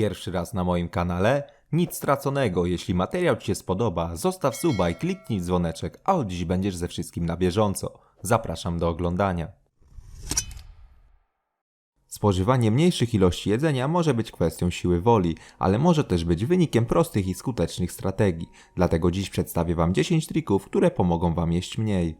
Pierwszy raz na moim kanale? Nic straconego, jeśli materiał Ci się spodoba, zostaw suba i kliknij dzwoneczek, a od dziś będziesz ze wszystkim na bieżąco. Zapraszam do oglądania. Spożywanie mniejszych ilości jedzenia może być kwestią siły woli, ale może też być wynikiem prostych i skutecznych strategii. Dlatego dziś przedstawię Wam 10 trików, które pomogą Wam jeść mniej.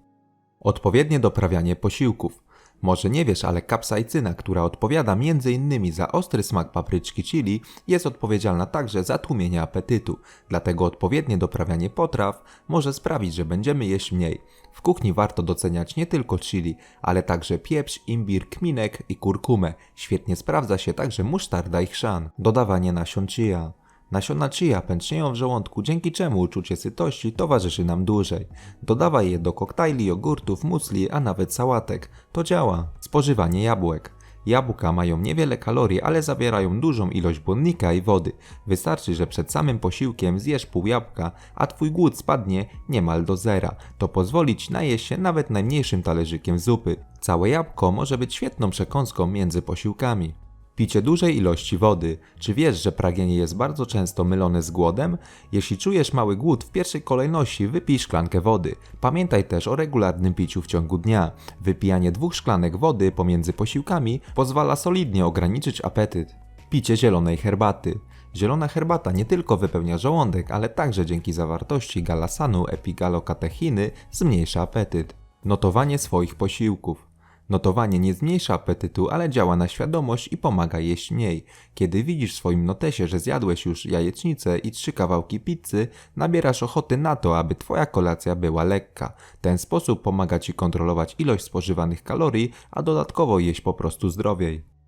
Odpowiednie doprawianie posiłków. Może nie wiesz, ale kapsaicyna, która odpowiada m.in. za ostry smak papryczki chili, jest odpowiedzialna także za tłumienie apetytu. Dlatego odpowiednie doprawianie potraw może sprawić, że będziemy jeść mniej. W kuchni warto doceniać nie tylko chili, ale także pieprz, imbir, kminek i kurkumę. Świetnie sprawdza się także musztarda i chrzan. Dodawanie nasion chia. Nasiona chia pęcznieją w żołądku, dzięki czemu uczucie sytości towarzyszy nam dłużej. Dodawaj je do koktajli, jogurtów, musli, a nawet sałatek. To działa. Spożywanie jabłek. Jabłka mają niewiele kalorii, ale zawierają dużą ilość błonnika i wody. Wystarczy, że przed samym posiłkiem zjesz pół jabłka, a twój głód spadnie niemal do zera. To pozwoli ci najeść się nawet najmniejszym talerzykiem zupy. Całe jabłko może być świetną przekąską między posiłkami. Picie dużej ilości wody. Czy wiesz, że pragnienie jest bardzo często mylone z głodem? Jeśli czujesz mały głód, w pierwszej kolejności wypij szklankę wody. Pamiętaj też o regularnym piciu w ciągu dnia. Wypijanie dwóch szklanek wody pomiędzy posiłkami pozwala solidnie ograniczyć apetyt. Picie zielonej herbaty. Zielona herbata nie tylko wypełnia żołądek, ale także dzięki zawartości galasanu epigalokatechiny zmniejsza apetyt. Notowanie swoich posiłków. Notowanie nie zmniejsza apetytu, ale działa na świadomość i pomaga jeść mniej. Kiedy widzisz w swoim notesie, że zjadłeś już jajecznicę i trzy kawałki pizzy, nabierasz ochoty na to, aby twoja kolacja była lekka. Ten sposób pomaga ci kontrolować ilość spożywanych kalorii, a dodatkowo jeść po prostu zdrowiej.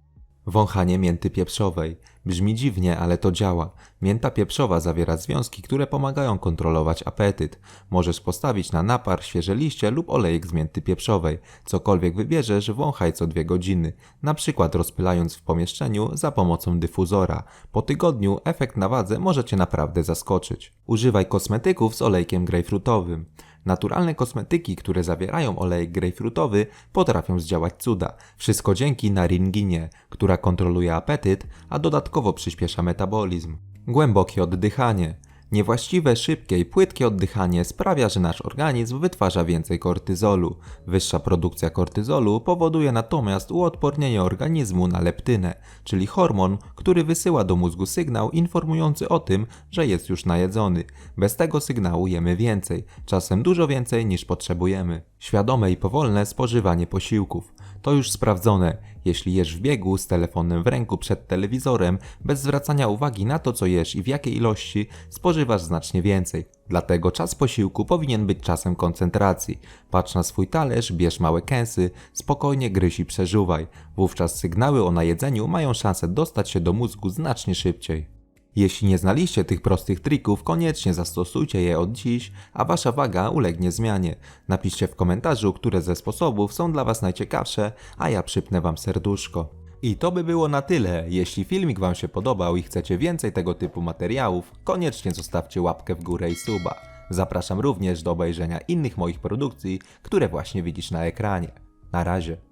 Wąchanie mięty pieprzowej. Brzmi dziwnie, ale to działa. Mięta pieprzowa zawiera związki, które pomagają kontrolować apetyt. Możesz postawić na napar świeże liście lub olejek z mięty pieprzowej. Cokolwiek wybierzesz, wąchaj co dwie godziny. Na przykład rozpylając w pomieszczeniu za pomocą dyfuzora. Po tygodniu efekt na wadze może Cię naprawdę zaskoczyć. Używaj kosmetyków z olejkiem grejpfrutowym. Naturalne kosmetyki, które zawierają olejek grejpfrutowy, potrafią zdziałać cuda. Wszystko dzięki naringinie, która kontroluje apetyt, a dodatkowo przyspiesza metabolizm. Głębokie oddychanie. Niewłaściwe, szybkie i płytkie oddychanie sprawia, że nasz organizm wytwarza więcej kortyzolu. Wyższa produkcja kortyzolu powoduje natomiast uodpornienie organizmu na leptynę, czyli hormon, który wysyła do mózgu sygnał informujący o tym, że jest już najedzony. Bez tego sygnału jemy więcej, czasem dużo więcej niż potrzebujemy. Świadome i powolne spożywanie posiłków. To już sprawdzone. Jeśli jesz w biegu z telefonem w ręku przed telewizorem, bez zwracania uwagi na to, co jesz i w jakiej ilości, spożywasz znacznie więcej. Dlatego czas posiłku powinien być czasem koncentracji. Patrz na swój talerz, bierz małe kęsy, spokojnie gryź i przeżuwaj. Wówczas sygnały o najedzeniu mają szansę dostać się do mózgu znacznie szybciej. Jeśli nie znaliście tych prostych trików, koniecznie zastosujcie je od dziś, a wasza waga ulegnie zmianie. Napiszcie w komentarzu, które ze sposobów są dla was najciekawsze, a ja przypnę wam serduszko. I to by było na tyle. Jeśli filmik wam się podobał i chcecie więcej tego typu materiałów, koniecznie zostawcie łapkę w górę i suba. Zapraszam również do obejrzenia innych moich produkcji, które właśnie widzisz na ekranie. Na razie.